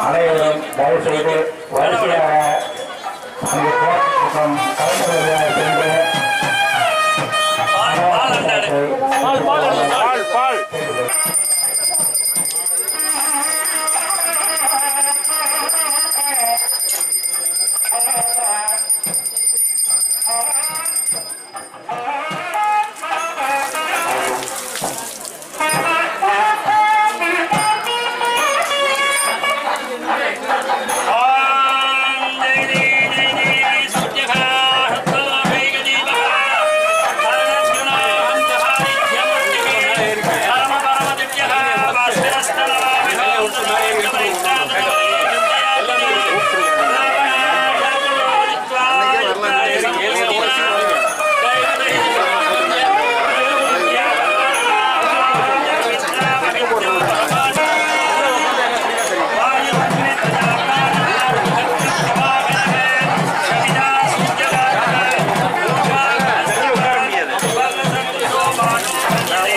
அனைவரும் தயவு செய்து வரிசையாக அங்கு போராட்டம் கலந்து சென்று பால் பால்.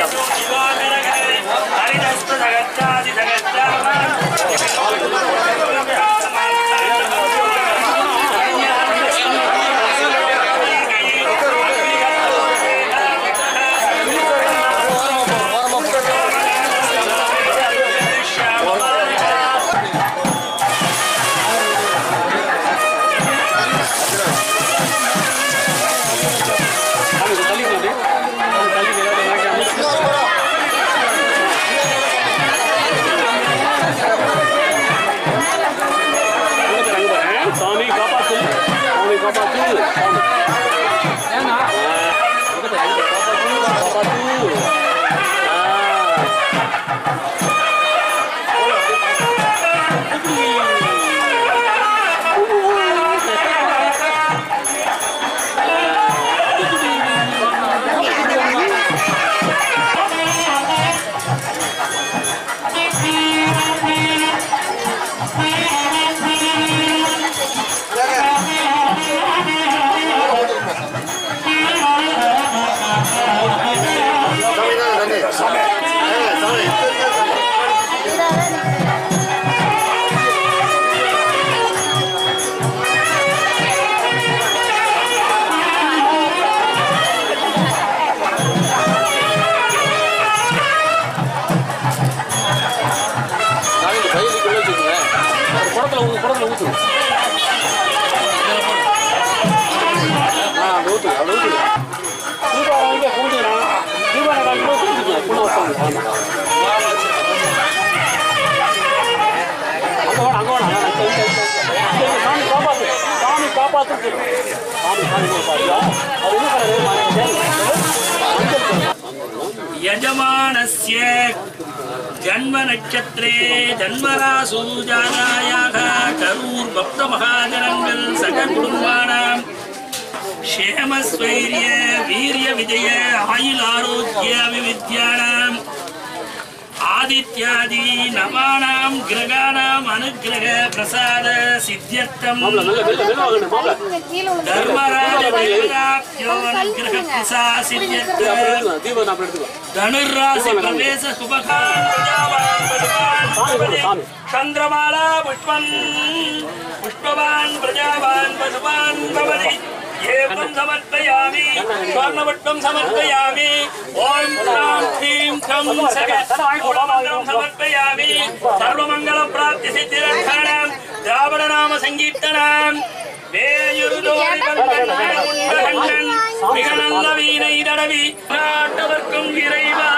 சாமி அங்க வேணாம் அங்க வேணாம் இங்க, இங்க, இங்க. இங்க, சாமி காப்பாத்து சாமி காப்பாத்து यजमानस्य जन्मनक्षत्रे जन्मरासुजालायाः करूर्भक्महाजलङ्गल् सखकुर्वाणां क्षेमस्वैर्यवीर्यविजय आयुलारोग्याविविध्यानाम् ஆதித்யாதி நமானாம் கிரகானாம் அனுகிரக பிரசாத சித்தியர்த்தம். தர்மராஜ அனுகிரக பிரசா சித்தியர்த்தம். தனுராசி பிரவேச சுபகான் சந்திரமாலா புஷ்பன் புஷ்பவான் பிரஜாவான் பசுவான் பவதி. ஏவம் சமர்ப்பயாமி சுவர்ணவட்டம் சமர்ப்பயாமி ஓம் ராம் ஹ்ரீம் கம் சக குலமந்திரம் சமர்ப்பயாமி சர்வமங்கல பிராப்தி சித்திரட்சணம் திராவிட நாம சங்கீர்த்தனம் மிக வீணை தடவி நாட்டவர்க்கும் இறைவா.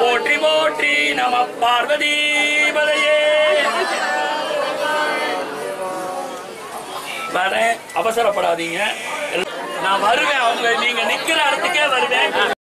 போற்றி போற்றி நம பார்வதி பதையே வரேன் அவசரப்படாதீங்க. நான் வருவேன் அவங்க நீங்க நிக்கிற இடத்துக்கே வருவேன்.